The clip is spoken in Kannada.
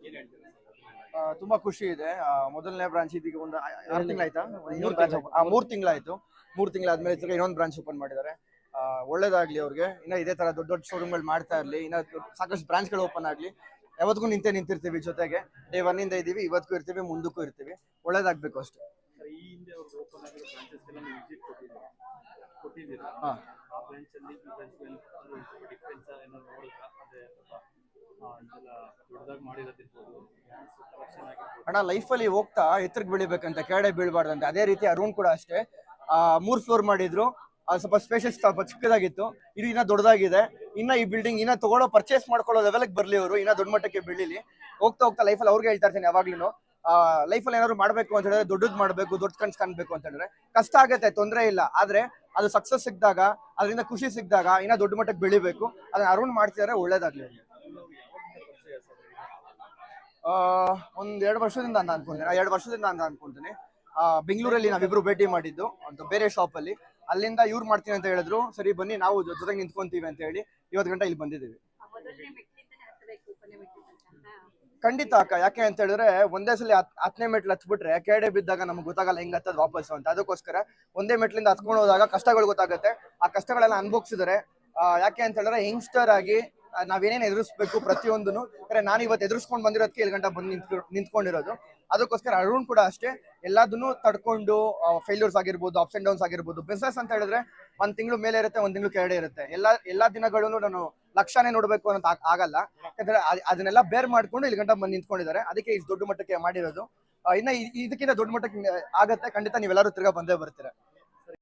ಏನ್ ಹೇಳ್ತೀರಾ ಆ, ತುಂಬಾ ಖುಷಿ ಇದೆ. ಮೊದಲನೇ ಬ್ರಾಂಚ್ ಇದೀಗ ಒಂದು ಆರು ತಿಂಗಳಾಯ್ತಾ? ಇನ್ನೊಂದು ಬ್ರಾಂಚ್ ಮೂರ್ ತಿಂಗಳಾಯ್ತು. ಮೂರ್ ತಿಂಗಳಾದ್ಮೇಲೆ ತಿರ್ಗಾ ಇನ್ನೊಂದು ಬ್ರಾಂಚ್ ಓಪನ್ ಮಾಡಿದ್ದಾರೆ. ಆ, ಒಳ್ಳೇದಾಗ್ಲಿ ಅವ್ರಿಗೆ. ಇನ್ನ ಇದೇ ತರ ದೊಡ್ಡ ದೊಡ್ಡ ಶೋರೂಮ್ಗಳು ಮಾಡ್ತಾ ಇರ್ಲಿ. ಇನ್ನ ಸಾಕಷ್ಟು ಬ್ರಾಂಚ್ಗಳು ಓಪನ್ ಆಗ್ಲಿ. ಯಾವತ್ತಿಗೂ ನಿಂತೆ ನಿಂತಿರ್ತೀವಿ ಜೊತೆಗೆ. ಡೇ ಒನ್ ಇಂದ ಇದೀವಿ ಇವತ್ತಿಗೂ ಇರ್ತೀವಿ ಮುಂದಕ್ಕೂ ಇರ್ತೀವಿ. ಒಳ್ಳೇದಾಗ್ಬೇಕು ಅಷ್ಟೇ. ಸರ್ ಅಣ್ಣ ಲೈಫಲ್ಲಿ ಹೋಗ್ತಾ ಎತ್ತರಕ್ಕೆ ಬೆಳಿಬೇಕಂತ, ಕೆಳಗಡೆ ಬೀಳ್ಬಾರ್ದಂತೆ. ಅದೇ ರೀತಿ ಅರುಣ್ ಕೂಡ ಅಷ್ಟೇ. ಮೂರ್ ಫ್ಲೋರ್ ಮಾಡಿದ್ರು. ಸ್ವಲ್ಪ ಸ್ಪೇಷಸ್ ಸ್ವಲ್ಪ ಚಿಕ್ಕದಾಗಿತ್ತು. ಇದು ಇನ್ನ ದೊಡ್ಡದಾಗಿದೆ. ಇನ್ನ ಈ ಬಿಲ್ಡಿಂಗ್ ಇನ್ನ ತಗೊಳ್ಳೋ ಪರ್ಚೇಸ್ ಮಾಡ್ಕೊಳ್ಳೋ ಲೆವೆಲ್ಗೆ ಬರ್ಲಿ ಅವರು ಇನ್ನ ದೊಡ್ಡ ಮಟ್ಟಕ್ಕೆ ಬೆಳಿಲಿ. ಹೋಗ್ತಾ ಹೋಗ್ತಾ ಲೈಫಲ್ಲಿ ಅವ್ರಿಗೆ ಹೇಳ್ತಾ ಇರ್ತೀನಿ ಯಾವಾಗ್ಲೂ ಲೈಫಲ್ಲಿ ಏನಾದ್ರು ಮಾಡ್ಬೇಕು ಅಂತ ಹೇಳಿದ್ರೆ ದೊಡ್ಡದ್ ಮಾಡ್ಬೇಕು, ದೊಡ್ಡ ಕಣ್ಸ್ ಕಾಣ್ಬೇಕು ಅಂತ ಹೇಳಿದ್ರೆ ಕಷ್ಟ ಆಗುತ್ತೆ, ತೊಂದರೆ ಇಲ್ಲ. ಆದ್ರೆ ಅದು ಸಕ್ಸಸ್ ಸಿಕ್ಕಿದಾಗ ಅದರಿಂದ ಖುಷಿ ಸಿಕ್ಕಿದಾಗ ಇನ್ನ ದೊಡ್ಡ ಮಟ್ಟಕ್ಕೆ ಬೆಳಿಬೇಕು. ಅದನ್ನ ಅರುಣ್ ಮಾಡ್ತಿದಾರೆ, ಒಳ್ಳೇದಾಗ್ಲಿ ಅವ್ರಿಗೆ ನೀವು ಯಾವಾಗಿಂದ ಪರಿಚಯ ಸರ್ ಆ, ಒಂದ್ ಎರಡು ವರ್ಷದಿಂದ ಅಂತ ಅನ್ಕೊಂತೀನಿ. ಎರಡು ವರ್ಷದಿಂದ ಅಂತ ಅನ್ಕೊಂತೀನಿ. ಆ, ಬೆಂಗಳೂರಲ್ಲಿ ನಾವಿಬ್ರು ಭೇಟಿ ಮಾಡಿದ್ದು ಒಂದು ಬೇರೆ ಶಾಪ್ ಅಲ್ಲಿ ಅಲ್ಲಿಂದ ಇವ್ರು ಮಾಡ್ತೀನಿ ಅಂತ ಹೇಳಿದ್ರು ಸರಿ ಬನ್ನಿ ನಾವು ಜೊತೆಗೆ ನಿಂತ್ಕೊಂತೀವಿ ಅಂತ ಹೇಳಿ ಇವತ್ತು ಗಂಟೆ ಇಲ್ಲಿ ಬಂದಿದ್ದೀವಿ. ಖಂಡಿತ ಅಕ್ಕ ಯಾಕೆ ಅಂತ ಹೇಳಿದ್ರೆ ಒಂದೇ ಸಲ ಹತ್- ಹತ್ತನೇ ಮೆಟ್ಲು ಹತ್ಬಿಟ್ರೆ ಕೆಡೆ ಬಿದ್ದಾಗ ನಮ್ಗೆ ಗೊತ್ತಾಗಲ್ಲ ಹೆಂಗ್ ಹತ್ತದ್ ವಾಪಸ್ ಅಂತ. ಅದಕ್ಕೋಸ್ಕರ ಒಂದೇ ಮೆಟ್ಲಿಂದ ಹತ್ಕೊಂಡು ಹೋದಾಗ ಕಷ್ಟಗಳು ಗೊತ್ತಾಗುತ್ತೆ. ಆ ಕಷ್ಟಗಳೆಲ್ಲ ಅನುಭವಿಸಿದರೆ ಯಾಕೆ ಅಂತ ಹೇಳಿದ್ರೆ ಯಂಗ್ಸ್ಟರ್ ಆಗಿ ನಾವೇನೇನ್ ಎದುರಿಸ್ಬೇಕು ಪ್ರತಿಯೊಂದನ್ನು? ಅಂದ್ರೆ ನಾನು ಇವತ್ತು ಎದುರಿಸ್ಕೊಂಡು ಬಂದಿರೋದಕ್ಕೆ ಇಲ್ಲಿ ಗಂಟ ಬಂದು ನಿಂತ್ಕೊ, ನಿಂತ್ಕೊಂಡಿರೋದು. ಅದಕ್ಕೋಸ್ಕರ ಅರುಣ್ ಕೂಡ ಅಷ್ಟೇ ಎಲ್ಲದನ್ನು ತಡ್ಕೊಂಡು ಫೇಲ್ಯೂರ್ಸ್ ಆಗಿರ್ಬೋದು ಅಪ್ಸ್ ಅಂಡ್ ಡೌನ್ಸ್ ಆಗಿರ್ಬೋದು ಬಿಸ್ನೆಸ್ ಅಂತ ಹೇಳಿದ್ರೆ ಒಂದ್ ತಿಂಗಳು ಮೇಲೆ ಇರುತ್ತೆ, ಒಂದ್ ತಿಂಗಳು ಕೆಳಗಡೆ ಇರುತ್ತೆ. ಎಲ್ಲಾ ಎಲ್ಲಾ ದಿನಗಳನ್ನು ನಾನು ಲಕ್ಷನೇ ನೋಡ್ಬೇಕು ಅಂತ ಆಗಲ್ಲ. ಯಾಕಂದ್ರೆ ಅದನ್ನೆಲ್ಲ ಬೇರ್ ಮಾಡ್ಕೊಂಡು ಇಲ್ಲಿ ಗಂಟ ಬಂದು ನಿಂತ್ಕೊಂಡಿದ್ದಾರೆ. ಅದಕ್ಕೆ ಇಷ್ಟು ದೊಡ್ಡ ಮಟ್ಟಕ್ಕೆ ಮಾಡಿರೋದು. ಇನ್ನ ಇದಕ್ಕಿಂತ ದೊಡ್ಡ ಮಟ್ಟಕ್ಕೆ ಆಗತ್ತೆ. ಖಂಡಿತ ನೀವೆಲ್ಲರೂ ತಿರ್ಗಾ ಬಂದೇ ಬರ್ತೀರಾ.